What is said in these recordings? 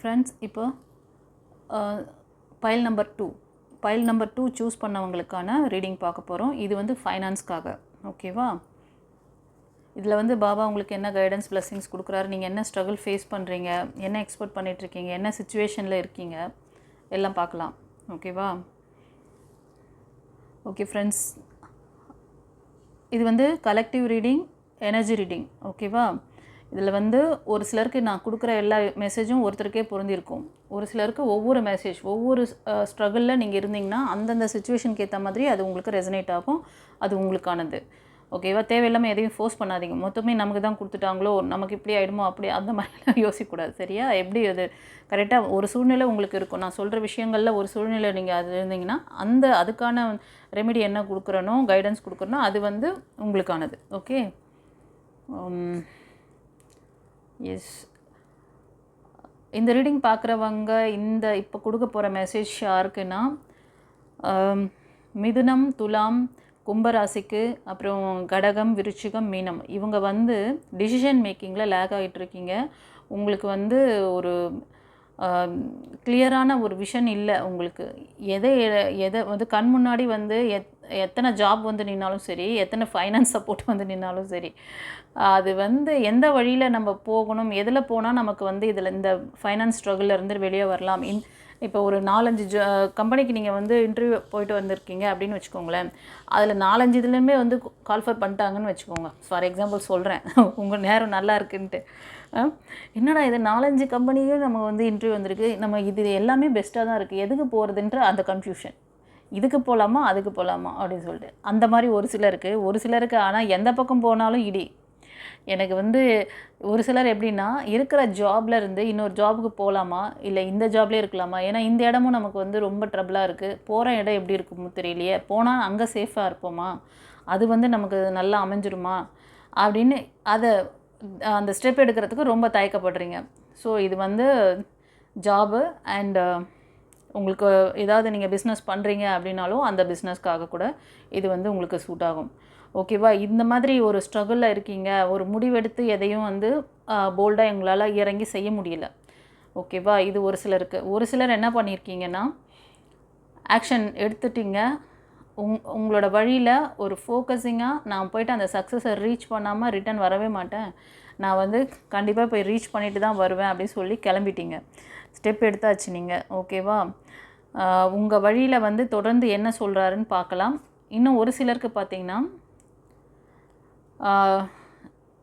Friends இப்போ pile number two pile number two choose பண்ணவங்களுக்கான reading பார்க்க போகிறோம் இது வந்து ஃபைனான்ஸ்க்காக ஓகேவா இதில் வந்து பாபா உங்களுக்கு என்ன கைடன்ஸ் பிளஸ்ஸிங்ஸ் கொடுக்குறாரு நீங்கள் என்ன ஸ்ட்ரகிள் ஃபேஸ் பண்ணுறீங்க என்ன எக்ஸ்போர்ட் பண்ணிகிட்ருக்கீங்க என்ன சுச்சுவேஷனில் இருக்கீங்க எல்லாம் பார்க்கலாம் ஓகேவா ஓகே ஃப்ரெண்ட்ஸ் இது வந்து கலெக்டிவ் ரீடிங் எனர்ஜி ரீடிங் ஓகேவா இதில் வந்து ஒரு சிலருக்கு நான் கொடுக்குற எல்லா மெசேஜும் ஒருத்தருக்கே பொருந்திருக்கும் ஒரு சிலருக்கு ஒவ்வொரு மெசேஜ் ஒவ்வொரு ஸ்ட்ரகிளில் நீங்கள் இருந்தீங்கன்னா அந்தந்த சுச்சுவேஷனுக்கு ஏற்ற மாதிரி அது உங்களுக்கு ரெசனேட் ஆகும். அது உங்களுக்கானது. ஓகேவா தேவையில்லாமல் எதையும் ஃபோர்ஸ் பண்ணாதீங்க. மொத்தமே நமக்கு தான் கொடுத்துட்டாங்களோ நமக்கு இப்படி ஆகிடுமோ அப்படி அந்த மாதிரிலாம் யோசிக்கக்கூடாது சரியா? எப்படி அது? கரெக்டாக ஒரு சூழ்நிலை உங்களுக்கு இருக்கும். நான் சொல்கிற விஷயங்களில் ஒரு சூழ்நிலை நீங்கள் அது இருந்தீங்கன்னா அந்த அதுக்கான ரெமெடி என்ன கொடுக்குறனோ கைடன்ஸ் கொடுக்குறனோ அது வந்து உங்களுக்கானது. ஓகே எஸ் இந்த ரீடிங் பார்க்குறவங்க இந்த இப்போ கொடுக்க போகிற மெசேஜ் யாருக்குன்னா மிதுனம் துலாம் கும்பராசிக்கு அப்புறம் கடகம் விருச்சிகம் மீனம். இவங்க வந்து டிசிஷன் மேக்கிங்கில் லேக் ஆகிட்டு இருக்கீங்க உங்களுக்கு வந்து ஒரு கிளியரான ஒரு விஷன் இல்லை உங்களுக்கு. எதை எதை வந்து கண் முன்னாடி வந்து எத் எத்தனை ஜாப் வந்து நின்னாலும் சரி எத்தனை ஃபைனான்ஸ் சப்போர்ட் வந்து நின்னாலும் சரி அது வந்து எந்த வழியில் நம்ம போகணும் எதில் போனால் நமக்கு வந்து இதில் இந்த ஃபைனான்ஸ் ஸ்ட்ரகிளில் இருந்து வெளியே வரலாம். இன் இப்போ ஒரு நாலஞ்சு ஜ கம்பெனிக்கு நீங்கள் வந்து இன்டர்வியூ போயிட்டு வந்திருக்கீங்க அப்படின்னு வச்சுக்கோங்களேன். அதில் நாலஞ்சு இதுலேயுமே வந்து கால்ஃபர் பண்ணிட்டாங்கன்னு வச்சுக்கோங்க. ஃபார் எக்ஸாம்பிள் சொல்கிறேன் உங்கள் நேரம் நல்லா இருக்குன்ட்டு. என்னடா இது நாலஞ்சு கம்பெனியும் நம்ம வந்து இன்டர்வியூ வந்திருக்கு. நம்ம இது எல்லாமே பெஸ்ட்டாக தான் இருக்குது எதுக்கு போகிறதுன்ற அந்த கன்ஃபியூஷன் இதுக்கு போகலாமா அதுக்கு போகலாமா அப்படின்னு சொல்லிட்டு. அந்த மாதிரி ஒரு சிலருக்கு ஒரு சிலருக்கு ஆனால் எந்த பக்கம் போனாலும் இடி. எனக்கு வந்து ஒரு சிலர் எப்படின்னா இருக்கிற ஜாப்ல இருந்து இன்னொரு ஜாபுக்கு போகலாமா இல்லை இந்த ஜாப்லேயே இருக்கலாமா? ஏன்னா இந்த இடமும் நமக்கு வந்து ரொம்ப ட்ரபிளாக இருக்குது போகிற இடம் எப்படி இருக்குமோ தெரியலையே. போனால் அங்கே சேஃபாக இருப்போமா? அது வந்து நமக்கு நல்லா அமைஞ்சிருமா? அப்படின்னு அதை அந்த ஸ்டெப் எடுக்கிறதுக்கு ரொம்ப தயக்கப்படுறீங்க. ஸோ இது வந்து ஜாபு அண்டு உங்களுக்கு ஏதாவது நீங்கள் பிஸ்னஸ் பண்ணுறீங்க அப்படின்னாலும் அந்த பிஸ்னஸ்க்காக கூட இது வந்து உங்களுக்கு சூட் ஆகும். ஓகேவா இந்த மாதிரி ஒரு ஸ்ட்ரகிளில் இருக்கீங்க. ஒரு முடிவெடுத்து எதையும் வந்து போல்டாக எங்களால் இறங்கி செய்ய முடியல. ஓகேவா இது ஒரு சிலருக்கு. ஒரு சிலர் என்ன பண்ணியிருக்கீங்கன்னா ஆக்ஷன் எடுத்துட்டீங்க. உங் உங்களோட வழியில் ஒரு ஃபோக்கஸிங்காக நான் போயிட்டு அந்த சக்ஸஸை ரீச் பண்ணாமல் ரிட்டன் வரவே மாட்டேன். நான் வந்து கண்டிப்பாக போய் ரீச் பண்ணிட்டு தான் வருவேன் அப்படின்னு சொல்லி கிளம்பிட்டீங்க. ஸ்டெப் எடுத்தாச்சு நீங்கள் ஓகேவா உங்கள் வழியில் வந்து தொடர்ந்து என்ன சொல்கிறாருன்னு பார்க்கலாம். இன்னும் ஒரு சிலருக்கு பார்த்தீங்கன்னா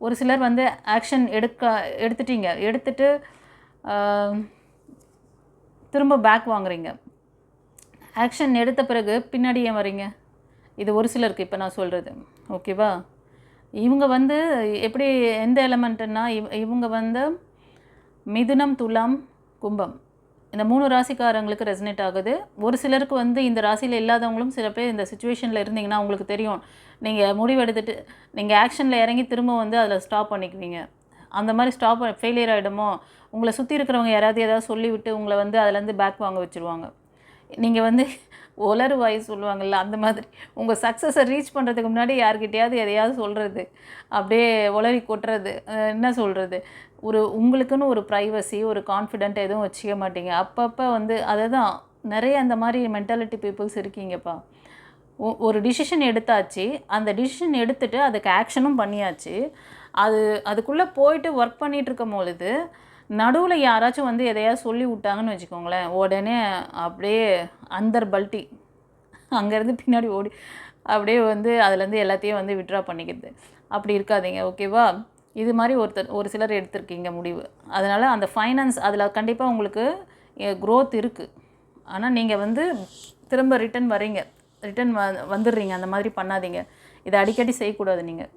ஒரு சிலர் வந்து ஆக்ஷன் எடுக்க எடுத்துட்டீங்க. எடுத்துட்டு திரும்ப பேக் வாங்குறீங்க. ஆக்ஷன் எடுத்த பிறகு பின்னாடி ஏன் வரீங்க இது ஒரு சிலருக்கு இப்போ நான் சொல்கிறது ஓகேவா இவங்க வந்து எப்படி எந்த எலமெண்ட்டுன்னா இவ இவங்க வந்து மிதுனம் துலாம் கும்பம். இந்த மூணு ராசிக்காரங்களுக்கு ரெசனேட் ஆகுது. ஒரு சிலருக்கு வந்து இந்த ராசியில் இல்லாதவங்களும் சில பேர் இந்த சுச்சுவேஷனில் இருந்தீங்கன்னா உங்களுக்கு தெரியும். நீங்கள் முடிவெடுத்துட்டு நீங்கள் ஆக்ஷனில் இறங்கி திரும்ப வந்து அதில் ஸ்டாப் பண்ணிக்குவீங்க. அந்த மாதிரி ஸ்டாப் ஃபெயிலியர் ஆகிடுமோ உங்களை சுற்றி இருக்கிறவங்க யாராவது ஏதாவது சொல்லிவிட்டு உங்களை வந்து அதுலேருந்து பேக் வாங்க வச்சுருவாங்க. நீங்கள் வந்து உலறு வாய் சொல்லுவாங்கள்ல அந்த மாதிரி. உங்கள் சக்ஸஸை ரீச் பண்ணுறதுக்கு முன்னாடி யார்கிட்டையாவது எதையாவது சொல்கிறது அப்படியே உளறி கொட்டுறது. என்ன சொல்கிறது ஒரு உங்களுக்குன்னு ஒரு ப்ரைவசி ஒரு கான்ஃபிடென்ட் எதுவும் வச்சுக்க மாட்டீங்க. அப்பப்போ வந்து அதை தான் நிறைய அந்த மாதிரி மென்டாலிட்டி பீப்புள்ஸ் இருக்கீங்கப்பா. ஒ- ஒரு டிசிஷன் எடுத்தாச்சு அந்த டிசிஷன் எடுத்துட்டு அதுக்கு ஆக்ஷனும் பண்ணியாச்சு. அது அதுக்குள்ளே போயிட்டு ஒர்க் பண்ணிட்டு இருக்கும் பொழுது நடுவில் யாராச்சும் வந்து எதையாவது சொல்லி விட்டாங்கன்னு வச்சுக்கோங்களேன் உடனே அப்படியே அந்தர் பல்ட்டி. அங்கேருந்து பின்னாடி ஓடி அப்படியே வந்து அதுலேருந்து எல்லாத்தையும் வந்து விட்ரா பண்ணிக்கிறது. அப்படி இருக்காதீங்க ஓகேவா இது மாதிரி ஒருத்தர் ஒரு சிலர் எடுத்திருக்கீங்க முடிவு. அதனால் அந்த ஃபைனான்ஸ் அதில் கண்டிப்பாக உங்களுக்கு க்ரோத் இருக்குது ஆனால் நீங்கள் வந்து திரும்ப ரிட்டர்ன் வரீங்க ரிட்டர்ன் வ வந்துடுறீங்க. அந்த மாதிரி பண்ணாதீங்க. இதை அடிக்கடி செய்யக்கூடாது நீங்கள்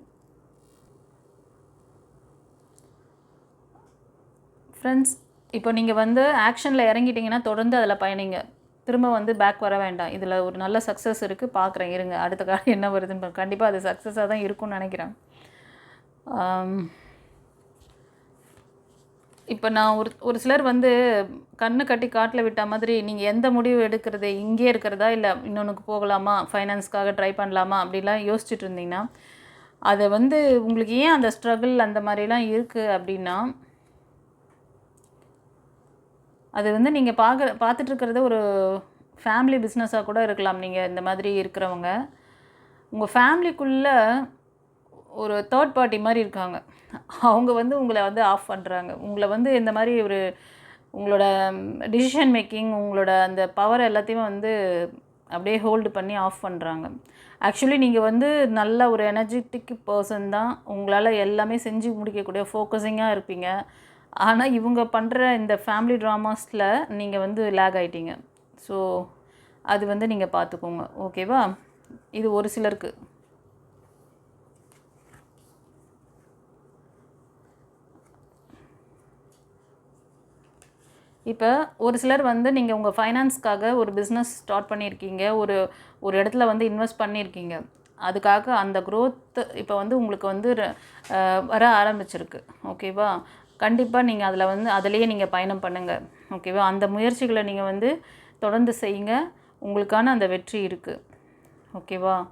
ஃப்ரெண்ட்ஸ் இப்போ நீங்கள் வந்து ஆக்ஷனில் இறங்கிட்டீங்கன்னா தொடர்ந்து அதில் பயணிங்க. திரும்ப வந்து பேக் வர வேண்டாம். இதில் ஒரு நல்ல சக்ஸஸ் இருக்குது பார்க்குறேன் இருங்க. அடுத்த காலம் என்ன வருதுன்னு கண்டிப்பாக அது சக்ஸஸாக தான் இருக்கும்னு நினைக்கிறேன். இப்போ நான் ஒரு ஒரு சிலர் வந்து கண்ணு கட்டி காட்டில் விட்ட மாதிரி நீங்கள் எந்த முடிவு எடுக்கிறது? இங்கேயே இருக்கிறதா? இல்லை இன்னொன்றுக்கு போகலாமா? ஃபைனான்ஸ்க்காக ட்ரை பண்ணலாமா? அப்படிலாம் யோசிச்சுட்டு இருந்தீங்கன்னா அதை வந்து உங்களுக்கு ஏன் அந்த ஸ்ட்ரகிள் அந்த மாதிரிலாம் இருக்குது அப்படின்னா அது வந்து நீங்கள் பார்க்க பார்த்துட்ருக்கிறது ஒரு ஃபேமிலி பிஸ்னஸாக கூட இருக்கலாம். நீங்கள் இந்த மாதிரி இருக்கிறவங்க. உங்கள் ஃபேமிலிக்குள்ளே ஒரு தேர்ட் பார்ட்டி மாதிரி இருக்காங்க. அவங்க வந்து உங்களை வந்து ஆஃப் பண்ணுறாங்க உங்களை வந்து இந்த மாதிரி ஒரு உங்களோட டிசிஷன் மேக்கிங் உங்களோட அந்த பவர் எல்லாத்தையுமே வந்து அப்படியே ஹோல்டு பண்ணி ஆஃப் பண்ணுறாங்க ஆக்சுவலி நீங்கள் வந்து நல்ல ஒரு எனர்ஜெட்டிக் பர்சன் தான். உங்களால் எல்லாமே செஞ்சு முடிக்கக்கூடிய ஃபோக்கஸிங்காக இருப்பீங்க. ஆனால் இவங்க பண்ணுற இந்த ஃபேமிலி ட்ராமாஸில் நீங்கள் வந்து லேக் ஆகிட்டீங்க ஸோ அது வந்து நீங்கள் பார்த்துக்கோங்க. ஓகேவா இது ஒரு சிலருக்கு. இப்போ ஒரு சிலர் வந்து நீங்கள் உங்கள் ஃபைனான்ஸ்க்காக ஒரு பிஸ்னஸ் ஸ்டார்ட் பண்ணியிருக்கீங்க. ஒரு ஒரு இடத்துல வந்து இன்வெஸ்ட் பண்ணியிருக்கீங்க. அதுக்காக அந்த க்ரோத் இப்போ வந்து உங்களுக்கு வந்து ர- வர ஆரம்பிச்சிருக்கு. ஓகேவா கண்டிப்பாக நீங்கள் அதில் வந்து அதிலேயே நீங்கள் பயணம் பண்ணுங்கள் ஓகேவா அந்த முயற்சிகளை நீங்கள் வந்து தொடர்ந்து செய்யுங்க. உங்களுக்கான அந்த வெற்றி இருக்குது ஓகேவா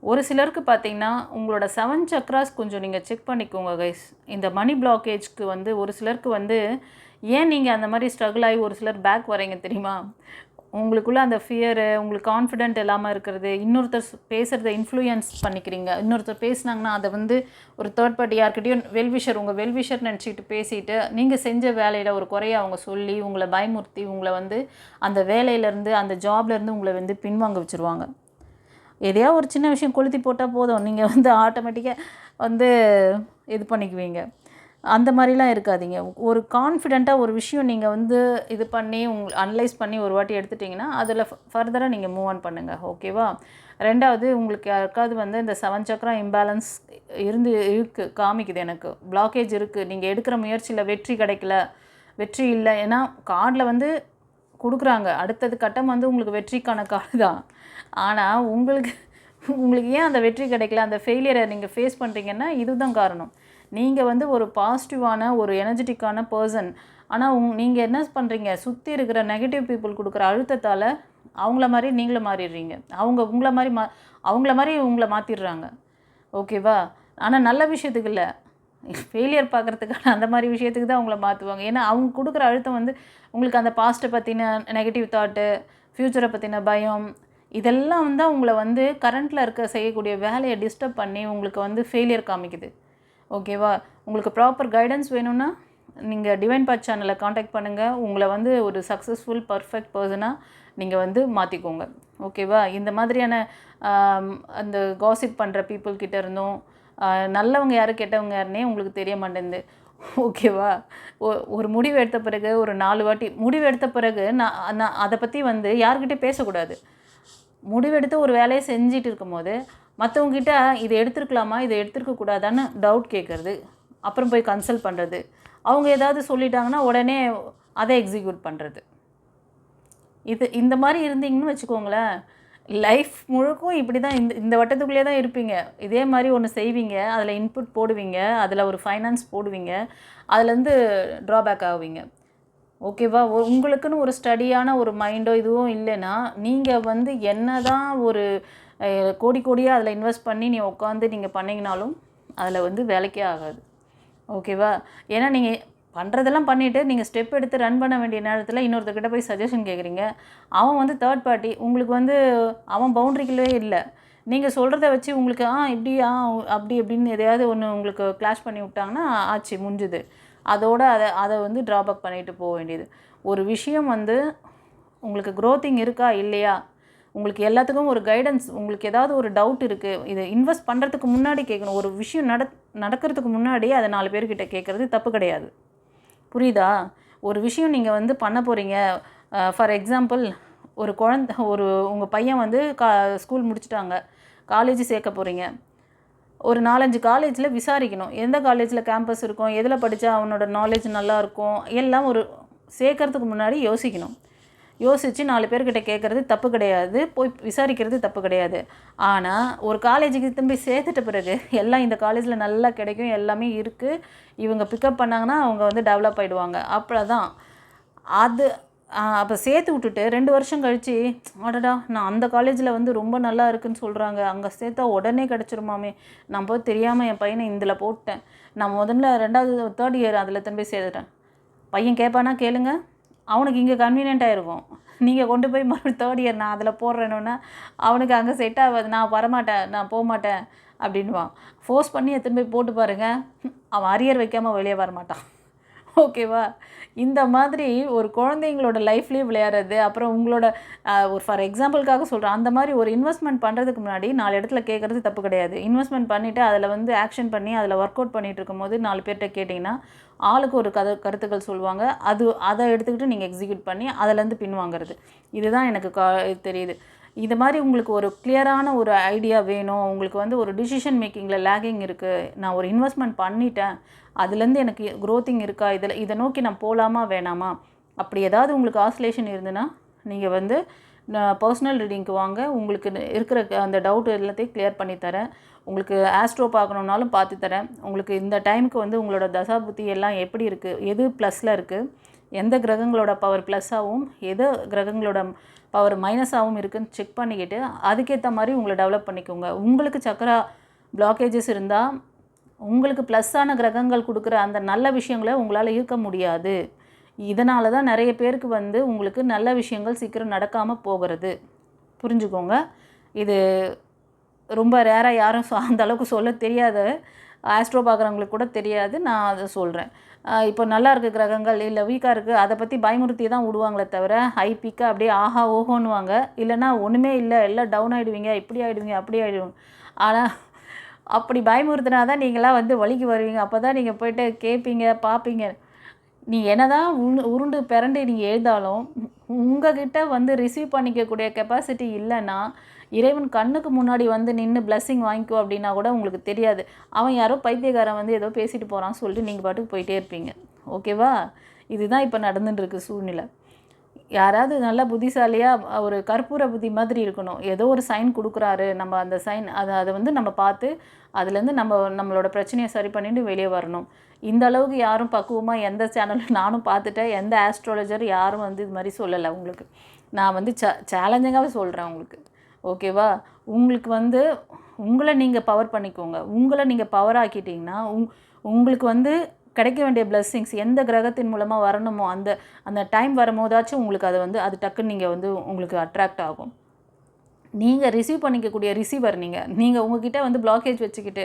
ஒரு சிலருக்கு பார்த்தீங்கன்னா உங்களோட செவன் சக்ராஸ் கொஞ்சம் நீங்கள் செக் பண்ணிக்கோங்க கைஸ் இந்த மணி பிளாக்கேஜ்க்கு வந்து ஒரு சிலருக்கு வந்து ஏன் நீங்கள் அந்த மாதிரி ஸ்ட்ரகிள் ஆகி ஒரு சிலர் பேக் வரீங்க தெரியுமா? உங்களுக்குள்ள அந்த ஃபியரு உங்களுக்கு கான்ஃபிடென்ட் இல்லாமல் இருக்கிறது இன்னொருத்தர் பேசுகிறத இன்ஃப்ளூயன்ஸ் பண்ணிக்கிறீங்க. இன்னொருத்தர் பேசுனாங்கன்னா அதை வந்து ஒரு தேர்ட் பார்ட்டி யார்கிட்டையும் வெல்விஷர் உங்கள் வெல்விஷர் நினச்சிட்டு பேசிட்டு நீங்கள் செஞ்ச வேலையில் ஒரு குறைய அவங்க சொல்லி உங்களை பயமுறுத்தி உங்களை வந்து அந்த வேலையிலேருந்து அந்த ஜாப்லேருந்து உங்களை வந்து பின்வாங்க வச்சுருவாங்க. எதையா ஒரு சின்ன விஷயம் கொளுத்தி போட்டால் போதும். நீங்கள் வந்து ஆட்டோமேட்டிக்காக வந்து இது பண்ணிக்குவீங்க. அந்த மாதிரிலாம் இருக்காதீங்க. ஒரு கான்ஃபிடெண்ட்டாக ஒரு விஷயம் நீங்கள் வந்து இது பண்ணி உங் அனலைஸ் பண்ணி ஒரு வாட்டி எடுத்துட்டிங்கன்னா அதில் ஃபர்தராக நீங்கள் மூவ் ஆன் பண்ணுங்கள் ஓகேவா ரெண்டாவது உங்களுக்கு யாருக்காவது வந்து இந்த செவன் சக்கரம் இம்பேலன்ஸ் இருந்து இருக்குது காமிக்குது எனக்கு. பிளாக்கேஜ் இருக்குது நீங்கள் எடுக்கிற முயற்சியில் வெற்றி கிடைக்கல. வெற்றி இல்லை. ஏன்னா கார்டில் வந்து கொடுக்குறாங்க. அடுத்தது கட்டம் வந்து உங்களுக்கு வெற்றிக்கான கார்டு தான். ஆனால் உங்களுக்கு உங்களுக்கு ஏன் அந்த வெற்றி கிடைக்கல? அந்த ஃபெயிலியரை நீங்கள் ஃபேஸ் பண்ணுறீங்கன்னா இதுதான் காரணம். நீங்கள் வந்து ஒரு பாசிட்டிவான ஒரு எனர்ஜெட்டிக்கான பர்சன் ஆனால் உங் நீங்கள் என்ன பண்ணுறீங்க சுற்றி இருக்கிற நெகட்டிவ் பீப்புள் கொடுக்குற அழுத்தத்தால் அவங்கள மாதிரி நீங்களும் மாறிடுறீங்க. அவங்க உங்களை மாதிரி மா அவங்கள மாதிரி உங்களை மாற்றிடுறாங்க ஓகேவா? ஆனால் நல்ல விஷயத்துக்கு இல்லை. ஃபெயிலியர் பார்க்குறதுக்கான அந்த மாதிரி விஷயத்துக்கு தான் அவங்கள மாற்றுவாங்க ஏன்னா அவங்க கொடுக்குற அழுத்தம் வந்து உங்களுக்கு அந்த பாஸ்ட்டை பற்றின நெகட்டிவ் தாட்டு ஃப்யூச்சரை பற்றின பயம் இதெல்லாம் வந்து உங்களை வந்து கரண்ட்டில் இருக்க செய்யக்கூடிய வேலையை டிஸ்டர்ப் பண்ணி உங்களுக்கு வந்து ஃபெயிலியர் காமிக்குது. ஓகேவா? உங்களுக்கு ப்ராப்பர் கைடன்ஸ் வேணும்னா நீங்கள் டிவைன் பாத் சேனலை காண்டாக்ட் பண்ணுங்கள் உங்களை வந்து ஒரு சக்ஸஸ்ஃபுல் பர்ஃபெக்ட் பர்சனாக நீங்கள் வந்து மாற்றிக்கோங்க ஓகேவா? இந்த மாதிரியான அந்த காசிப் பண்ணுற பீப்புள் கிட்டே இருந்தும் நல்லவங்க யார் கெட்டவங்க யாருன்னே உங்களுக்கு தெரிய மாட்டேங்குது. ஓகேவா? ஒரு முடிவு எடுத்த பிறகு ஒரு நாலு வாட்டி முடிவு எடுத்த பிறகு நான் நான் அதை பற்றி வந்து யார்கிட்டே பேசக்கூடாது. முடிவெடுத்து ஒரு வேலையை செஞ்சிட்டு இருக்கும்போது மற்றவங்ககிட்ட இதை எடுத்துருக்கலாமா இதை எடுத்துருக்க கூடாதான்னு டவுட் கேட்குறது அப்புறம் போய் கன்சல்ட் பண்ணுறது அவங்க ஏதாவது சொல்லிட்டாங்கன்னா உடனே அதை எக்ஸிக்யூட் பண்ணுறது இது இந்த மாதிரி இருந்தீங்கன்னு வச்சுக்கோங்களேன் லைஃப் முழுக்கும் இப்படி தான் இந்த இந்த வட்டத்துக்குள்ளே தான் இருப்பீங்க. இதே மாதிரி ஒன்று செய்வீங்க அதில் இன்புட் போடுவீங்க அதில் ஒரு ஃபைனான்ஸ் போடுவீங்க அதுலேருந்து ட்ராபேக் ஆகுவீங்க. ஓகேவா உங்களுக்குன்னு ஒரு ஸ்டடியான ஒரு மைண்டோ இதுவும் இல்லைன்னா நீங்கள் வந்து என்ன தான் ஒரு கோடி கோடியாக அதில் இன்வெஸ்ட் பண்ணி நீ உட்காந்து நீங்கள் பண்ணிங்கனாலும் அதில் வந்து வேலைக்கே ஆகாது. ஓகேவா ஏன்னா நீங்கள் பண்ணுறதெல்லாம் பண்ணிவிட்டு நீங்கள் ஸ்டெப் எடுத்து ரன் பண்ண வேண்டிய நேரத்தில் இன்னொருத்தர்கிட்ட போய் சஜஷன் கேட்குறீங்க அவன் வந்து தேர்ட் பார்ட்டி உங்களுக்கு வந்து அவன் பவுண்ட்ரிக்குள்ளே இல்லை. நீங்கள் சொல்கிறத வச்சு உங்களுக்கு ஆ இப்படி ஆ அப்படி இப்படின்னு எதையாவது ஒன்று உங்களுக்கு கிளாஷ் பண்ணி விட்டாங்கன்னா ஆச்சு முடிஞ்சுது. அதோட அதை அதை வந்து ட்ராபேக் பண்ணிட்டு போக வேண்டியது. ஒரு விஷயம் வந்து உங்களுக்கு க்ரோத்திங் இருக்கா இல்லையா? உங்களுக்கு எல்லாத்துக்கும் ஒரு கைடன்ஸ் உங்களுக்கு ஏதாவது ஒரு டவுட் இருக்குது இதை இன்வெஸ்ட் பண்ணுறதுக்கு முன்னாடி கேட்கணும். ஒரு விஷயம் நட நடக்கிறதுக்கு முன்னாடி அதை நாலு பேர்கிட்ட கேட்குறது தப்பு கிடையாது. புரியுதா? ஒரு விஷயம் நீங்கள் வந்து பண்ண போகிறீங்க ஃபார் எக்ஸாம்பிள் ஒரு குழந்த ஒரு உங்கள் பையன் வந்து கா ஸ்கூல் முடிச்சுட்டாங்க காலேஜ் சேர்க்க போகிறீங்க ஒரு நாலஞ்சு காலேஜில் விசாரிக்கணும். எந்த காலேஜில் கேம்பஸ் இருக்கும் எதில் படித்தா அவனோட நாலேஜ் நல்லாயிருக்கும் எல்லாம் ஒரு சேர்க்கறதுக்கு முன்னாடி யோசிக்கணும். யோசித்து நாலு பேர்கிட்ட கேட்குறது தப்பு கிடையாது. போய் விசாரிக்கிறது தப்பு கிடையாது. ஆனால் ஒரு காலேஜுக்கு திரும்பி சேர்த்துட்ட பிறகு எல்லாம் இந்த காலேஜில் நல்லா கிடைக்கும் எல்லாமே இருக்குது இவங்க பிக்கப் பண்ணாங்கன்னா அவங்க வந்து டெவலப் ஆகிடுவாங்க அப்படி அது அப்போ சேர்த்து விட்டுட்டு ரெண்டு வருஷம் கழித்து அடடா நான் அந்த காலேஜில் வந்து ரொம்ப நல்லா இருக்குன்னு சொல்கிறாங்க அங்கே சேர்த்தா உடனே கிடச்சிருமாமே. நான் போய் தெரியாமல் என் பையனை இதில் போட்டேன். நான் முதல்ல ரெண்டாவது தேர்ட் இயர் அதில் திரும்பி சேர்த்துட்டேன். பையன் கேட்பானா கேளுங்கள் அவனுக்கு இங்கே கன்வீனியண்ட்டாக இருக்கும். நீங்கள் கொண்டு போய் மறுபடியும் தேர்ட் இயர் நான் அதில் போடுறேன்னா அவனுக்கு அங்கே செட் ஆகாது. நான் வரமாட்டேன் நான் போக மாட்டேன் அப்படின்வான் ஃபோர்ஸ் பண்ணி எடுத்துன்னு போய் போட்டு பாருங்கள் அவன் அரியர் வைக்காமல் வெளியே வரமாட்டான். ஓகேவா? இந்த மாதிரி ஒரு குழந்தைங்களோட லைஃப்லேயே விளையாடுறது அப்புறம் உங்களோட ஒரு ஃபார் எக்ஸாம்பிளுக்காக சொல்கிறேன் அந்த மாதிரி ஒரு இன்வெஸ்ட்மெண்ட் பண்ணுறதுக்கு முன்னாடி நாலு இடத்துல கேட்குறது தப்பு கிடையாது. இன்வெஸ்ட்மெண்ட் பண்ணிவிட்டு அதில் வந்து ஆக்ஷன் பண்ணி அதில் ஒர்க் அவுட் பண்ணிட்டு இருக்கும்போது நாலு பேர்கிட்ட கேட்டிங்கன்னா ஆளுக்கு ஒரு கதை கருத்துக்கள் சொல்லுவாங்க. அது அதை எடுத்துக்கிட்டு நீங்கள் எக்ஸிக்யூட் பண்ணி அதுலேருந்து பின்வாங்கிறது. இதுதான் எனக்கு க தெரியுது. இது மாதிரி உங்களுக்கு ஒரு கிளியரான ஒரு ஐடியா வேணும். உங்களுக்கு வந்து ஒரு டிசிஷன் மேக்கிங்கில் லேகிங் இருக்குது நான் ஒரு இன்வெஸ்ட்மெண்ட் பண்ணிட்டேன். அதுலேருந்து எனக்கு க்ரோத்திங் இருக்கா? இதில் இதை நோக்கி நான் போகலாமா வேணாமா? அப்படி ஏதாவது உங்களுக்கு ஆசிலேஷன் இருந்துன்னா நீங்கள் வந்து நான் பர்சனல் ரீடிங்க்கு வாங்க. உங்களுக்கு இருக்கிற அந்த டவுட் எல்லாத்தையும் கிளியர் பண்ணி தரேன். உங்களுக்கு ஆஸ்ட்ரோ பார்க்கணுன்னாலும் பார்த்து தரேன். உங்களுக்கு இந்த டைமுக்கு வந்து உங்களோட தசா புத்தி எல்லாம் எப்படி இருக்குது எது ப்ளஸில் இருக்குது எந்த கிரகங்களோட பவர் ப்ளஸ்ஸாகவும் எது கிரகங்களோட பவர் மைனஸாகவும் இருக்குன்னு செக் பண்ணிக்கிட்டு அதுக்கேற்ற மாதிரி உங்களை டெவலப் பண்ணிக்கோங்க. உங்களுக்கு சக்கரா பிளாக்கேஜஸ் இருந்தால் உங்களுக்கு ப்ளஸ்ஸான கிரகங்கள் கொடுக்குற அந்த நல்ல விஷயங்களை உங்களால் ஈர்க்க முடியாது. இதனால தான் நிறைய பேருக்கு வந்து உங்களுக்கு நல்ல விஷயங்கள் சீக்கிரம் நடக்காமல் போகிறது. புரிஞ்சுக்கோங்க. இது ரொம்ப ரேராக யாரும் அந்த அளவுக்கு சொல்ல தெரியாத. ஆஸ்ட்ரோ பார்க்குறவங்களுக்கு கூட தெரியாது நான் அதை சொல்கிறேன் இப்போ நல்லா இருக்க கிரகங்கள் இல்லை வீக்காக இருக்குது அதை பற்றி பயமுறுத்தி தான் விடுவாங்களே தவிர ஹை பீக்காக அப்படியே ஆஹா ஓஹோன்னுவாங்க. இல்லைன்னா ஒன்றுமே இல்லை எல்லாம் டவுன் ஆகிடுவீங்க இப்படி ஆகிடுவீங்க அப்படி ஆகிடுவீங்க ஆனால் அப்படி பயமுறுத்தினா தான் நீங்களாம் வந்து வழிக்கு வருவீங்க. அப்போ தான் நீங்கள் போயிட்டு கேட்பீங்க பார்ப்பீங்க நீ என்னதான் உரு உருண்டு பிறண்டு நீங்கள் எழுதாலும் உங்ககிட்ட வந்து ரிசீவ் பண்ணிக்கக்கூடிய கெப்பாசிட்டி இல்லைன்னா இறைவன் கண்ணுக்கு முன்னாடி வந்து நின்று பிளஸ்ஸிங் வாங்கிக்கோ அப்படின்னா கூட உங்களுக்கு தெரியாது. அவன் யாரோ பைத்தியக்காரன் வந்து ஏதோ பேசிட்டு போகிறான்னு சொல்லிட்டு நீங்கள் பாட்டுக்கு போயிட்டே இருப்பீங்க. ஓகேவா இதுதான் இப்போ நடந்துட்டு இருக்கு சூழ்நிலை. யாராவது நல்ல புத்திசாலியாக ஒரு கற்பூர புத்தி மாதிரி இருக்கணும். ஏதோ ஒரு சைன் கொடுக்குறாரு. நம்ம அந்த சைன் அதை அதை வந்து நம்ம பார்த்து அதுலேருந்து நம்ம நம்மளோட பிரச்சனையை சரி பண்ணிட்டு வெளியே வரணும். இந்த அளவுக்கு யாரும் பக்குவமாக எந்த சேனலும் நானும் பார்த்துட்டேன். எந்த ஆஸ்ட்ராலஜர் யாரும் வந்து இது மாதிரி சொல்லலை உங்களுக்கு. நான் வந்து ச சேலஞ்சிங்காகவே சொல்கிறேன் உங்களுக்கு. ஓகேவா? உங்களுக்கு வந்து உங்களை நீங்கள் பவர் பண்ணிக்கோங்க. உங்களை நீங்கள் பவர் ஆக்கிட்டீங்கன்னா உங் உங்களுக்கு வந்து கிடைக்க வேண்டிய பிளெஸ்ஸிங்ஸ் எந்த கிரகத்தின் மூலமாக வரணுமோ அந்த அந்த டைம் வரும்போதாச்சும் உங்களுக்கு அது வந்து அது டக்குன்னு நீங்கள் வந்து உங்களுக்கு அட்ராக்ட் ஆகும். நீங்கள் ரிசீவ் பண்ணிக்கக்கூடிய ரிசீவர் நீங்கள் நீங்கள் உங்ககிட்ட வந்து பிளாக்கேஜ் வச்சுக்கிட்டு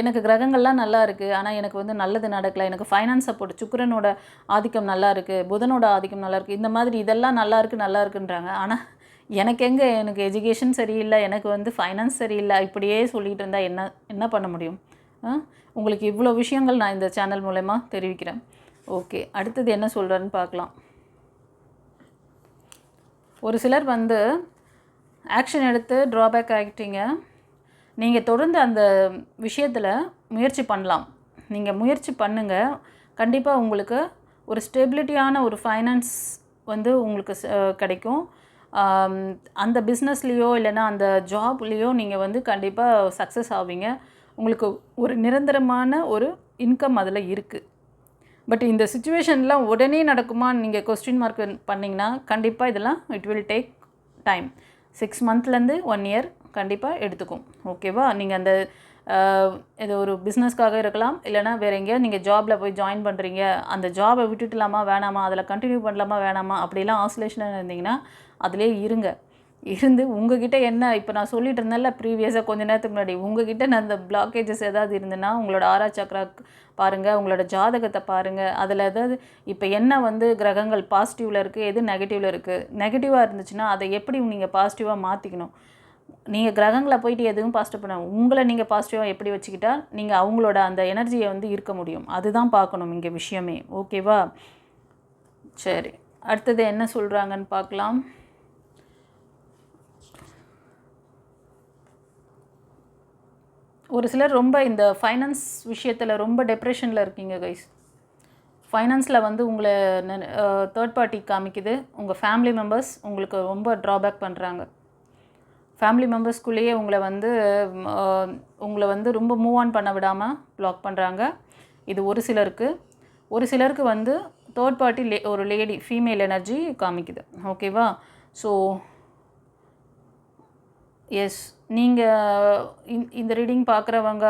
எனக்கு கிரகங்கள்லாம் நல்லா இருக்குது ஆனால் எனக்கு வந்து நல்லது நடக்கல எனக்கு ஃபைனான்ஸ் சப்போர்ட் சுக்கரனோட ஆதிக்கம் நல்லா இருக்குது புதனோட ஆதிக்கம் நல்லா இருக்குது இந்த மாதிரி இதெல்லாம் நல்லா இருக்குது நல்லா இருக்குன்றாங்க. ஆனால் எனக்கு எங்கே? எனக்கு எஜுகேஷன் சரியில்லை எனக்கு வந்து ஃபைனான்ஸ் சரியில்லை. இப்படியே சொல்லிகிட்டு இருந்தால் என்ன என்ன பண்ண முடியும்? ஆ? உங்களுக்கு இவ்வளோ விஷயங்கள் நான் இந்த சேனல் மூலயமா தெரிவிக்கிறேன். ஓகே அடுத்தது என்ன சொல்கிறேன்னு பார்க்கலாம். ஒரு சிலர் வந்து ஆக்ஷன் எடுத்து ட்ராபேக் ஆகிட்டீங்க நீங்கள் தொடர்ந்து அந்த விஷயத்தில் முயற்சி பண்ணலாம். நீங்கள் முயற்சி பண்ணுங்கள் கண்டிப்பாக உங்களுக்கு ஒரு ஸ்டெபிலிட்டியான ஒரு ஃபைனான்ஸ் வந்து உங்களுக்கு கிடைக்கும். அந்த பிஸ்னஸ்லேயோ இல்லைன்னா அந்த ஜாப்லேயோ நீங்கள் வந்து கண்டிப்பாக சக்ஸஸ் ஆவீங்க. உங்களுக்கு ஒரு நிரந்தரமான ஒரு இன்கம் அதில் இருக்குது பட் இந்த சுச்சுவேஷன்லாம் உடனே நடக்குமான்னு நீங்கள் கொஸ்டின் மார்க் பண்ணிங்கன்னா கண்டிப்பாக இதெல்லாம் it will take time six மந்த்லேருந்து one year கண்டிப்பாக எடுத்துக்கும். ஓகேவா நீங்கள் அந்த இது ஒரு பிஸ்னஸ்க்காக இருக்கலாம் இல்லைனா வேறு எங்கேயாவது நீங்கள் ஜாபில் போய் ஜாயின் பண்ணுறீங்க அந்த ஜாபை விட்டுட்டலாமா வேணாமா அதில் கண்டினியூ பண்ணலாமா வேணாமா அப்படிலாம் ஆசோலேஷனில் இருந்தீங்கன்னா அதிலே இருங்க. இருந்து உங்ககிட்ட என்ன இப்போ நான் சொல்லிட்டு இருந்தேன்ல ப்ரீவியஸாக கொஞ்ச நேரத்துக்கு முன்னாடி உங்ககிட்ட நான் அந்த பிளாக்கேஜஸ் ஏதாவது இருந்ததுன்னா உங்களோட ஆரா சக்ரா பாருங்கள் உங்களோட ஜாதகத்தை பாருங்கள் அதில் ஏதாவது இப்போ என்ன வந்து கிரகங்கள் பாசிட்டிவில் இருக்குது எது நெகட்டிவில் இருக்குது நெகட்டிவாக இருந்துச்சுன்னா அதை எப்படி நீங்கள் பாசிட்டிவாக மாற்றிக்கணும் நீங்கள் கிரகங்களை போயிட்டு எதுவும் பாசிட்டிவ் பண்ண உங்களை நீங்கள் பாசிட்டிவாக எப்படி வச்சுக்கிட்டா நீங்கள் அவங்களோட அந்த எனர்ஜியை வந்து இருக்க முடியும். அதுதான் பார்க்கணும் இங்கே விஷயமே. ஓகேவா சரி. அடுத்தது என்ன சொல்கிறாங்கன்னு பார்க்கலாம். ஒரு சிலர் ரொம்ப இந்த ஃபைனான்ஸ் விஷயத்தில் ரொம்ப டெப்ரெஷனில் இருக்கீங்க கைஸ் ஃபைனான்ஸில் வந்து உங்களை தேர்ட் பார்ட்டி காமிக்குது. உங்கள் ஃபேமிலி மெம்பர்ஸ் உங்களுக்கு ரொம்ப ட்ராபேக் பண்ணுறாங்க ஃபேமிலி மெம்பர்ஸ்குள்ளேயே உங்களை வந்து உங்களை வந்து ரொம்ப மூவ் ஆன் பண்ண விடாமல் ப்ளாக் பண்ணுறாங்க இது ஒரு சிலருக்கு. ஒரு சிலருக்கு வந்து தேர்ட் பார்ட்டி லே ஒரு லேடி ஃபீமேல் எனர்ஜி காமிக்குது. ஓகேவா ஸோ எஸ் நீங்கள் இந்த ரீடிங் பார்க்குறவங்க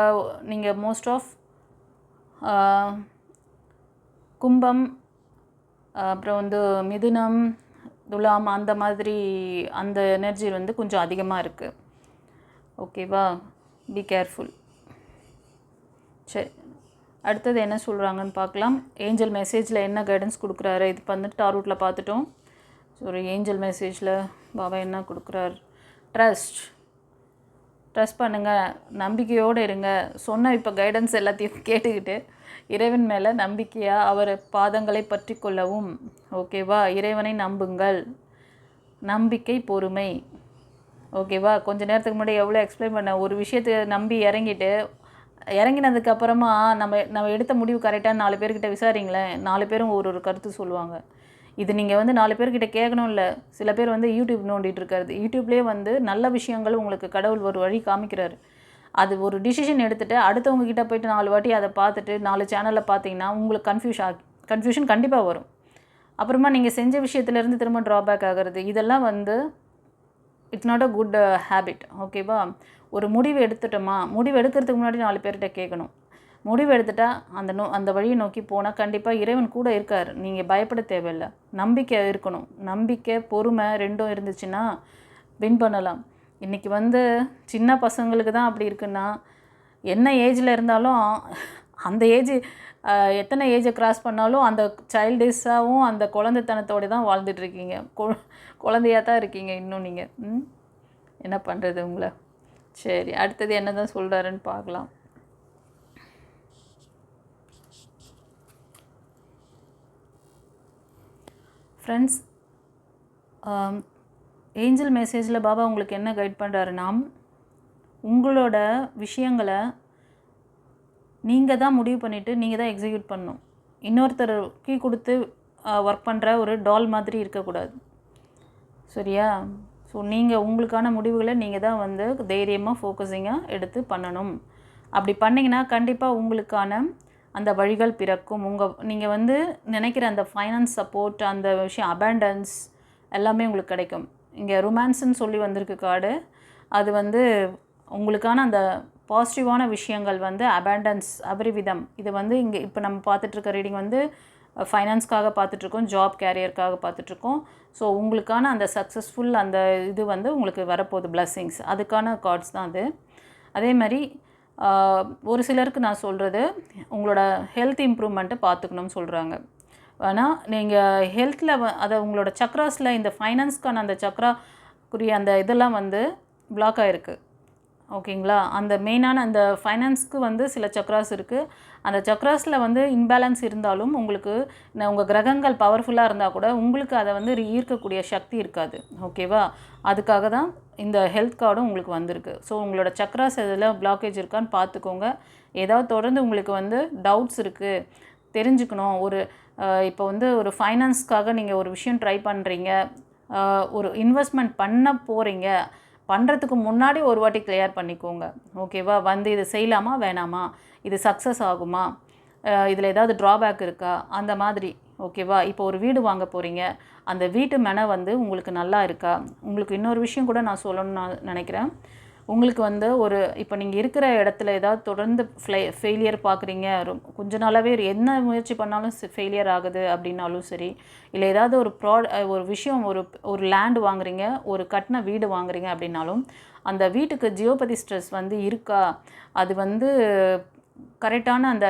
நீங்கள் மோஸ்ட் ஆஃப் கும்பம் அப்புறம் வந்து மிதுனம் துலாம் அந்த மாதிரி அந்த எனர்ஜி வந்து கொஞ்சம் அதிகமாக இருக்குது ஓகேவா பி கேர்ஃபுல் சரி. அடுத்தது என்ன சொல்கிறாங்கன்னு பார்க்கலாம். ஏஞ்சல் மெசேஜில் என்ன கைடன்ஸ் கொடுக்குறாரு? இது வந்துட்டு டாரூட்டில் பார்த்துட்டோம். ஸோ ஒரு ஏஞ்சல் மெசேஜில் பாபா என்ன கொடுக்குறாரு? ட்ரஸ்ட் ட்ரஸ்ட் பண்ணுங்கள் நம்பிக்கையோடு இருங்க. சொன்ன இப்போ கைடன்ஸ் எல்லாத்தையும் கேட்டுக்கிட்டு இறைவன் மேலே நம்பிக்கையாக அவர் பாதங்களை பற்றி கொள்ளவும். ஓகேவா இறைவனை நம்புங்கள். நம்பிக்கை பொறுமை. ஓகேவா கொஞ்ச நேரத்துக்கு முன்னாடி எவ்வளோ எக்ஸ்பிளைன் பண்ண? ஒரு விஷயத்தை நம்பி இறங்கிட்டு இறங்கினதுக்கப்புறமா நம்ம நம்ம எடுத்த முடிவு கரெக்டாக நாலு பேர்கிட்ட விசாரிங்களேன். நாலு பேரும் ஒரு ஒரு கருத்து சொல்லுவாங்க. இது நீங்கள் வந்து நாலு பேர்கிட்ட கேட்கணும் இல்லை சில பேர் வந்து யூடியூப் நோண்டிட்டு இருக்காரு. யூடியூப்லேயே வந்து நல்ல விஷயங்கள் உங்களுக்கு கடவுள் ஒரு வழி காமிக்கிறாரு. அது ஒரு டிசிஷன் எடுத்துகிட்டு அடுத்தவங்க கிட்ட போயிட்டு நாலு வாட்டி அதை பார்த்துட்டு நாலு சேனலில் பார்த்தீங்கன்னா உங்களுக்கு கன்ஃபியூஷ் ஆகி கன்ஃபியூஷன் கண்டிப்பாக வரும். அப்புறமா நீங்கள் செஞ்ச விஷயத்துலேருந்து திரும்ப ட்ராபேக் ஆகிறது. இதெல்லாம் வந்து it's not a good habit ஓகேவா ஒரு முடிவு எடுத்துட்டோமா? முடிவு எடுக்கிறதுக்கு முன்னாடி நாலு பேர்கிட்ட கேட்கணும் முடிவு எடுத்துட்டா அந்த நோ அந்த வழியை நோக்கி போனால் கண்டிப்பாக இறைவன் கூட இருக்கார். நீங்கள் பயப்பட தேவையில்லை. நம்பிக்கை இருக்கணும். நம்பிக்கை பொறுமை ரெண்டும் இருந்துச்சுன்னா வின் பண்ணலாம். இன்றைக்கி வந்து சின்ன பசங்களுக்கு தான் அப்படி இருக்குன்னா என்ன ஏஜில் இருந்தாலும் அந்த ஏஜ் எத்தனை ஏஜை கிராஸ் பண்ணாலும் அந்த சைல்டிஷாகவும் அந்த குழந்தைத்தனத்தோடு தான் வாழ்ந்துட்டுருக்கீங்க கொ குழந்தையாக தான் இருக்கீங்க இன்னும் நீங்கள் ம்? என்ன பண்ணுறது உங்களை? சரி அடுத்தது என்ன தான் சொல்கிறாருன்னு பார்க்கலாம். ஃப்ரெண்ட்ஸ் ஏஞ்சல் மெசேஜில் பாபா உங்களுக்கு என்ன கைட் பண்ணுறாருன்னா உங்களோட விஷயங்களை நீங்கள் தான் முடிவு பண்ணிவிட்டு நீங்கள் தான் எக்ஸிக்யூட் பண்ணணும். இன்னொருத்தர் கீ கொடுத்து ஒர்க் பண்ணுற ஒரு டால் மாதிரி இருக்கக்கூடாது. சரியா? ஸோ நீங்கள் உங்களுக்கான முடிவுகளை நீங்கள் தான் வந்து தைரியமாக ஃபோக்கஸிங்காக எடுத்து பண்ணணும். அப்படி பண்ணிங்கன்னா கண்டிப்பாக உங்களுக்கான அந்த வழிகள் பிறக்கும். உங்கள் நீங்கள் வந்து நினைக்கிற அந்த ஃபைனான்ஸ் சப்போர்ட் அந்த விஷயம் அபேண்டன்ஸ் எல்லாமே உங்களுக்கு கிடைக்கும். இங்கே ரொமான்ஸ்ன்னு சொல்லி வந்திருக்கு கார்டு. அது வந்து உங்களுக்கான அந்த பாசிட்டிவான விஷயங்கள் வந்து அபேண்டன்ஸ் அபரிவிதம். இது வந்து இங்கே இப்போ நம்ம பார்த்துட்ருக்க ரீடிங் வந்து ஃபைனான்ஸ்க்காக பார்த்துட்ருக்கோம் ஜாப் கேரியருக்காக பார்த்துட்ருக்கோம் ஸோ உங்களுக்கான அந்த சக்ஸஸ்ஃபுல் அந்த இது வந்து உங்களுக்கு வரப்போகுது பிளஸ்ஸிங்ஸ் அதுக்கான கார்ட்ஸ் தான் அது. அதே மாதிரி ஒரு சிலருக்கு நான் சொல்கிறது உங்களோட ஹெல்த் இம்ப்ரூவ்மெண்ட்டை பார்த்துக்கணும்னு சொல்கிறாங்க ஆனால் நீங்கள் ஹெல்த்தில் அதை உங்களோட சக்ராஸில் இந்த ஃபைனான்ஸ்க்கான அந்த சக்ராக்குரிய அந்த இதெல்லாம் வந்து பிளாக் ஆகிருக்கு ஓகேங்களா? அந்த மெயினான அந்த ஃபைனான்ஸ்க்கு வந்து சில சக்ராஸ் இருக்குது அந்த சக்ராஸில் வந்து இன்பேலன்ஸ் இருந்தாலும் உங்களுக்கு உங்கள் கிரகங்கள் பவர்ஃபுல்லாக இருந்தால் கூட உங்களுக்கு அதை வந்து ஈர்க்கக்கூடிய சக்தி இருக்காது. ஓகேவா? அதுக்காக தான் இந்த ஹெல்த் கார்டும் உங்களுக்கு வந்திருக்கு. ஸோ உங்களோட சக்ராஸ் இதில் பிளாக்கேஜ் இருக்கான்னு பார்த்துக்கோங்க. ஏதாவது தொடர்ந்து உங்களுக்கு வந்து டவுட்ஸ் இருக்குது தெரிஞ்சுக்கணும். ஒரு இப்போ வந்து ஒரு ஃபைனான்ஸ்க்காக நீங்கள் ஒரு விஷயம் ட்ரை பண்ணுறீங்க ஒரு இன்வெஸ்ட்மெண்ட் பண்ண போகிறீங்க பண்ணுறதுக்கு முன்னாடி ஒரு வாட்டி கிளியர் பண்ணிக்கோங்க. ஓகேவா வந்து இது செய்யலாமா? வேணாமா? இது சக்ஸஸ் ஆகுமா? இதில் ஏதாவது ட்ராபேக் இருக்கா? அந்த மாதிரி. ஓகேவா இப்போ ஒரு வீடு வாங்க போகிறீங்க அந்த வீட்டு மெனை வந்து உங்களுக்கு நல்லா இருக்கா? உங்களுக்கு இன்னொரு விஷயம் கூட நான் சொல்லணும்னு நான் நினைக்கிறேன். உங்களுக்கு வந்து ஒரு இப்போ நீங்கள் இருக்கிற இடத்துல ஏதாவது தொடர்ந்து ஃப்ளை ஃபெயிலியர் பார்க்குறீங்க கொஞ்ச நாளாகவே என்ன முயற்சி பண்ணாலும் ஃபெயிலியர் ஆகுது அப்படின்னாலும் சரி இல்லை ஏதாவது ஒரு ப்ரா ஒரு விஷயம் ஒரு ஒரு லேண்டு வாங்குறீங்க ஒரு கட்டின வீடு வாங்குறீங்க அப்படின்னாலும் அந்த வீட்டுக்கு ஜியோபதி ஸ்ட்ரெஸ் வந்து இருக்கா? அது வந்து கரெக்டான அந்த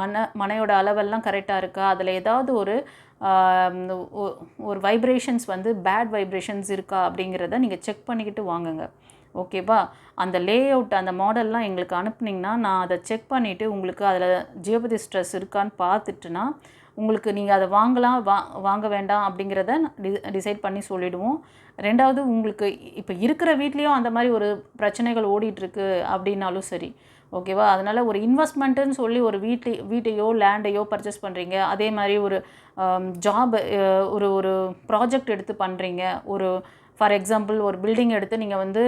மன மனையோட அளவெல்லாம் கரெக்டாக இருக்கா? அதில் ஏதாவது ஒரு ஒரு வைப்ரேஷன்ஸ் வந்து பேட் வைப்ரேஷன்ஸ் இருக்கா அப்படிங்கிறத நீங்கள் செக் பண்ணிக்கிட்டு வாங்குங்க. ஓகேவா? அந்த லே அவுட் அந்த மாடல்லாம் எங்களுக்கு அனுப்புனீங்கன்னா நான் அதை செக் பண்ணிவிட்டு உங்களுக்கு அதில் ஜியோபதி ஸ்ட்ரெஸ் இருக்கான்னு பார்த்துட்டுனா உங்களுக்கு நீங்கள் அதை வாங்கலாம் வா வாங்க வேண்டாம் அப்படிங்கிறத டி டிசைட் பண்ணி சொல்லிவிடுவோம் ரெண்டாவது உங்களுக்கு இப்போ இருக்கிற வீட்லேயும் அந்த மாதிரி ஒரு பிரச்சனைகள் ஓடிட்டுருக்கு அப்படின்னாலும் சரி ஓகேவா? அதனால் ஒரு இன்வெஸ்ட்மெண்ட்டுன்னு சொல்லி ஒரு வீட்டை வீட்டையோ லேண்டையோ பர்ச்சேஸ் பண்ணுறீங்க அதே மாதிரி ஒரு ஜாப் ஒரு ஒரு ப்ராஜெக்ட் எடுத்து பண்ணுறீங்க ஒரு ஃபார் எக்ஸாம்பிள் ஒரு பில்டிங் எடுத்து நீங்கள் வந்து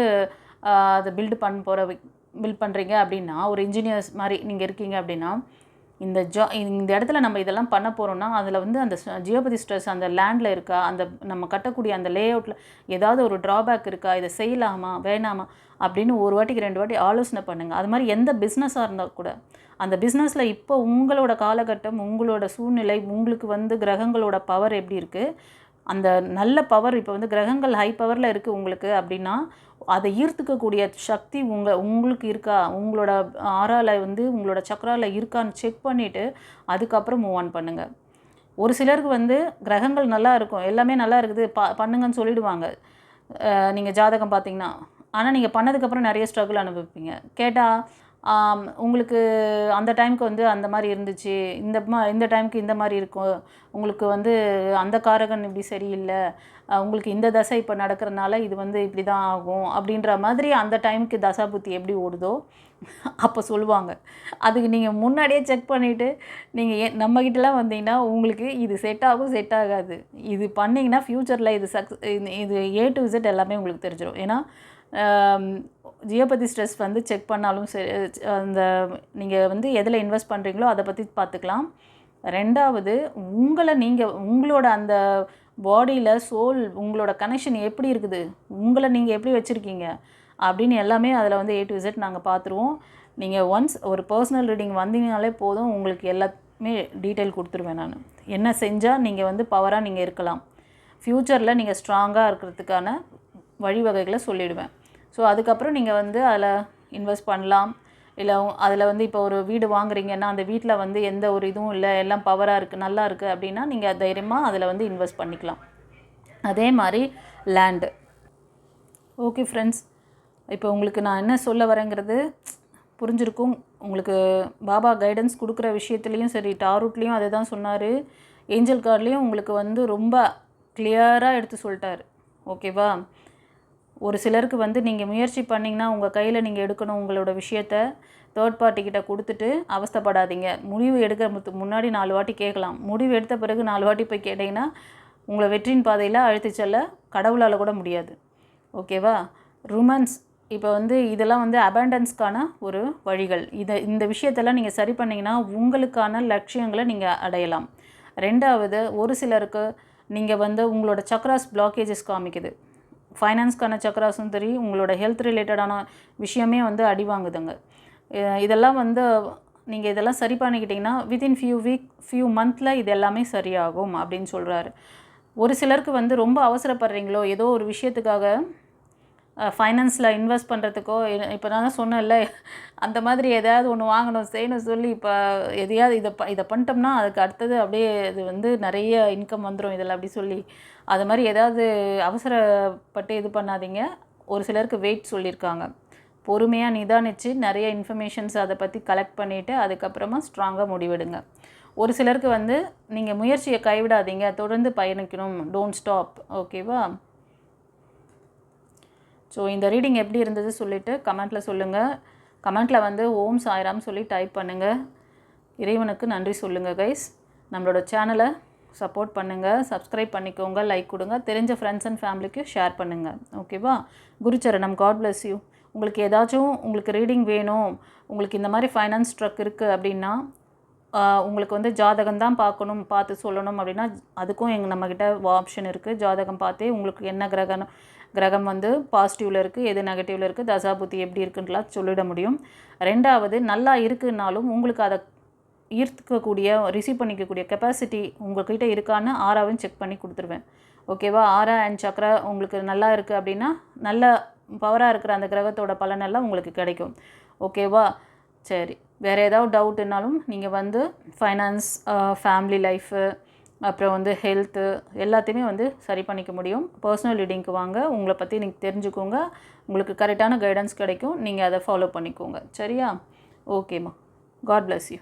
அதை பில்டு பண்ண போகிற பில்ட் பண்ணுறீங்க அப்படின்னா ஒரு இன்ஜினியர்ஸ் மாதிரி நீங்கள் இருக்கீங்க அப்படின்னா இந்த ஜா இந்த இடத்துல நம்ம இதெல்லாம் பண்ண போகிறோம்னா அதில் வந்து அந்த ஜியோபதி ஸ்ட்ரெஸ் அந்த லேண்டில் இருக்கா அந்த நம்ம கட்டக்கூடிய அந்த லே அவுட்டில் ஏதாவது ஒரு ட்ராபேக் இருக்கா இதை செய்யலாமா வேணாமா அப்படின்னு ஒரு வாட்டிக்கு ரெண்டு வாட்டி ஆலோசனை பண்ணுங்கள் அது மாதிரி எந்த பிஸ்னஸாக இருந்தால் கூட அந்த பிஸ்னஸில் இப்போ உங்களோட காலகட்டம் உங்களோட சூழ்நிலை உங்களுக்கு வந்து கிரகங்களோட பவர் எப்படி இருக்குது அந்த நல்ல பவர் இப்போ வந்து கிரகங்கள் ஹை பவரில் இருக்குது உங்களுக்கு அப்படின்னா அதை ஈர்த்துக்கக்கூடிய சக்தி உங்கள் உங்களுக்கு இருக்கா? உங்களோட ஆறால வந்து உங்களோட சக்கரால இருக்கான்னு செக் பண்ணிவிட்டு அதுக்கப்புறம் மூவ் ஆன் பண்ணுங்கள் ஒரு சிலருக்கு வந்து கிரகங்கள் நல்லா இருக்கும் எல்லாமே நல்லா இருக்குது ப பண்ணுங்கன்னு சொல்லிடுவாங்க. நீங்கள் ஜாதகம் பார்த்தீங்கன்னா. ஆனால் நீங்கள் பண்ணதுக்கப்புறம் நிறைய ஸ்ட்ரகிள் அனுபவிப்பீங்க. கேட்டால் உங்களுக்கு அந்த டைமுக்கு வந்து அந்த மாதிரி இருந்துச்சு இந்த மா இந்த டைமுக்கு இந்த மாதிரி இருக்கும் உங்களுக்கு வந்து அந்த காரகன் இப்படி சரியில்லை உங்களுக்கு இந்த தசை இப்போ நடக்கிறனால இது வந்து இப்படி தான் ஆகும் அப்படின்ற மாதிரி அந்த டைமுக்கு தசா புத்தி எப்படி ஓடுதோ அப்போ சொல்லுவாங்க. அதுக்கு நீங்கள் முன்னாடியே செக் பண்ணிவிட்டு நீங்கள் ஏ நம்மக்கிட்டலாம் வந்தீங்கன்னா உங்களுக்கு இது செட் ஆகும் செட் ஆகாது. இது பண்ணிங்கன்னா ஃப்யூச்சரில் இது சக்ஸ் இது ஏ டு இசட் எல்லாமே உங்களுக்கு தெரிஞ்சிடும் ஏன்னா ஜியோபதி ஸ்ட்ரெஸ் வந்து செக் பண்ணாலும் சரி அந்த நீங்கள் வந்து எதில் இன்வெஸ்ட் பண்ணுறீங்களோ அதை பற்றி பார்த்துக்கலாம் ரெண்டாவது உங்களை நீங்கள் உங்களோட அந்த பாடியில் சோல் உங்களோட கனெக்ஷன் எப்படி இருக்குது? உங்களை நீங்கள் எப்படி வச்சுருக்கீங்க? அப்படின்னு எல்லாமே அதில் வந்து ஏ டு Z நாங்கள் பார்த்துருவோம் நீங்கள் ஒன்ஸ் ஒரு பர்சனல் ரீடிங் வந்தீங்கனாலே போதும் உங்களுக்கு எல்லாமே டீட்டெயில் கொடுத்துருவேன் நான். என்ன செஞ்சால் நீங்கள் வந்து பவராக நீங்கள் இருக்கலாம். ஃப்யூச்சரில் நீங்கள் ஸ்ட்ராங்காக இருக்கிறதுக்கான வழிவகைகளை சொல்லிவிடுவேன் ஸோ அதுக்கப்புறம் நீங்கள் வந்து அதில் இன்வெஸ்ட் பண்ணலாம். இல்லை அதில் வந்து இப்போ ஒரு வீடு வாங்குறீங்கன்னா அந்த வீட்டில் வந்து எந்த ஒரு இதுவும் இல்லை எல்லாம் பவராக இருக்குது நல்லா இருக்குது அப்படின்னா நீங்கள் தைரியமாக அதில் வந்து இன்வெஸ்ட் பண்ணிக்கலாம். அதே மாதிரி லேண்டு ஓகே ஃப்ரெண்ட்ஸ் இப்போ உங்களுக்கு நான் என்ன சொல்ல வரேங்கிறது புரிஞ்சிருக்கும். உங்களுக்கு பாபா கைடன்ஸ் கொடுக்குற விஷயத்துலேயும் சரி டாரூட்லேயும் அதே தான் சொன்னார். ஏஞ்சல் கார்ட்லேயும் உங்களுக்கு வந்து ரொம்ப கிளியராக எடுத்து சொல்லிட்டாரு. ஓகேவா ஒரு சிலருக்கு வந்து நீங்கள் முயற்சி பண்ணிங்கன்னா உங்கள் கையில் நீங்கள் எடுக்கணும் உங்களோட விஷயத்த தேர்ட் பார்ட்டிக்கிட்ட கொடுத்துட்டு அவஸ்தைப்படாதீங்க. முடிவு எடுக்கிறதுக்கு முன்னாடி நாலு வாட்டி கேட்கலாம். முடிவு எடுத்த பிறகு நாலு வாட்டி போய் கேட்டிங்கன்னா உங்களை வெற்றியின் பாதையில் அழுத்தி செல்ல கடவுளால் கூட முடியாது. ஓகேவா? ருமன்ஸ் இப்போ வந்து இதெல்லாம் வந்து அபேண்டன்ஸ்க்கான ஒரு வழிகள். இதை இந்த விஷயத்தெல்லாம் நீங்கள் சரி பண்ணிங்கன்னா உங்களுக்கான லட்சியங்களை நீங்கள் அடையலாம். ரெண்டாவது ஒரு சிலருக்கு நீங்கள் வந்து உங்களோட சக்ராஸ் பிளாக்கேஜஸ் காமிக்குது. ஃபைனான்ஸ்க்கான சக்கராசும் சரி உங்களோட ஹெல்த் ரிலேட்டடான விஷயமே வந்து அடி வாங்குதுங்க. இதெல்லாம் வந்து நீங்கள் இதெல்லாம் சரி பண்ணிக்கிட்டிங்கன்னா வித்தின் ஃபியூ வீக் ஃபியூ மந்தில் இது எல்லாமே சரியாகும் அப்படின்னு சொல்கிறாரு ஒரு சிலருக்கு வந்து ரொம்ப அவசரப்படுறீங்களோ ஏதோ ஒரு விஷயத்துக்காக ஃபைனான்ஸில் இன்வெஸ்ட் பண்ணுறதுக்கோ இப்போ நான் தான் சொன்னேன்ல அந்த மாதிரி எதாவது ஒன்று வாங்கணும் செய்யணும் சொல்லி இப்போ எதையாவது இதை ப இதை பண்ணிட்டோம்னா அதுக்கு அடுத்தது அப்படியே இது வந்து நிறைய இன்கம் வந்துடும் இதில் அப்படி சொல்லி. அது மாதிரி எதாவது அவசரப்பட்டு இது பண்ணாதீங்க. ஒரு சிலருக்கு வெயிட் சொல்லியிருக்காங்க பொறுமையாக நிதானித்து நிறைய இன்ஃபர்மேஷன்ஸ் அதை பற்றி கலெக்ட் பண்ணிவிட்டு அதுக்கப்புறமா ஸ்ட்ராங்காக முடிவெடுங்க. ஒரு சிலருக்கு வந்து நீங்கள் முயற்சியை கைவிடாதீங்க. தொடர்ந்து பயணிக்கணும். டோன்ட் ஸ்டாப் ஓகேவா ஸோ இந்த ரீடிங் எப்படி இருந்தது சொல்லிவிட்டு கமெண்ட்டில் சொல்லுங்கள் கமெண்ட்டில் வந்து ஓம் சாய்ராம் சொல்லி டைப் பண்ணுங்கள் இறைவனுக்கு நன்றி சொல்லுங்கள் கைஸ் நம்மளோட சேனலை சப்போர்ட் பண்ணுங்கள் சப்ஸ்கிரைப் பண்ணிக்கோங்க லைக் கொடுங்க. தெரிஞ்ச ஃப்ரெண்ட்ஸ் அண்ட் ஃபேமிலிக்கு ஷேர் பண்ணுங்கள் ஓகேவா குருச்சரணம் காட் பிளஸ் யூ உங்களுக்கு ஏதாச்சும் உங்களுக்கு ரீடிங் வேணும் உங்களுக்கு இந்த மாதிரி ஃபைனான்ஸ் ஸ்ட்ரக் இருக்குது அப்படின்னா உங்களுக்கு வந்து ஜாதகம் தான் பார்க்கணும் பார்த்து சொல்லணும் அப்படின்னா அதுக்கும் எங்கள் நம்மக்கிட்ட ஆப்ஷன் இருக்குது ஜாதகம் பார்த்தே உங்களுக்கு என்ன கிரகணம் கிரகம் வந்து பாசிட்டிவில் இருக்குது எது நெகட்டிவில் இருக்குது தசாபுத்தி எப்படி இருக்குன்றலாம் சொல்லிட முடியும். ரெண்டாவது நல்லா இருக்குன்னாலும் உங்களுக்கு அதை ஈர்த்துக்கக்கூடிய ரிசீவ் பண்ணிக்கக்கூடிய கெப்பாசிட்டி உங்கள்கிட்ட இருக்கான்னு ஆறாவும் செக் பண்ணி கொடுத்துருவேன். ஓகேவா ஆறா அண்ட் சக்கரா உங்களுக்கு நல்லா இருக்குது அப்படின்னா நல்ல பவராக இருக்கிற அந்த கிரகத்தோட பலனெல்லாம் உங்களுக்கு கிடைக்கும். ஓகேவா சரி. வேறு ஏதாவது டவுட்னாலும் நீங்கள் வந்து ஃபைனான்ஸ் ஃபேமிலி லைஃபு அப்புறம் வந்து ஹெல்த்து எல்லாத்தையுமே வந்து சரி பண்ணிக்க முடியும். பர்சனல் ரீடிங்க்கு வாங்க. உங்களை பற்றி நீங்கள் தெரிஞ்சுக்கோங்க. உங்களுக்கு கரெக்டான கைடன்ஸ் கிடைக்கும். நீங்கள் அதை ஃபாலோ பண்ணிக்கோங்க. சரியா? ஓகேம்மா காட் பிளஸ் யூ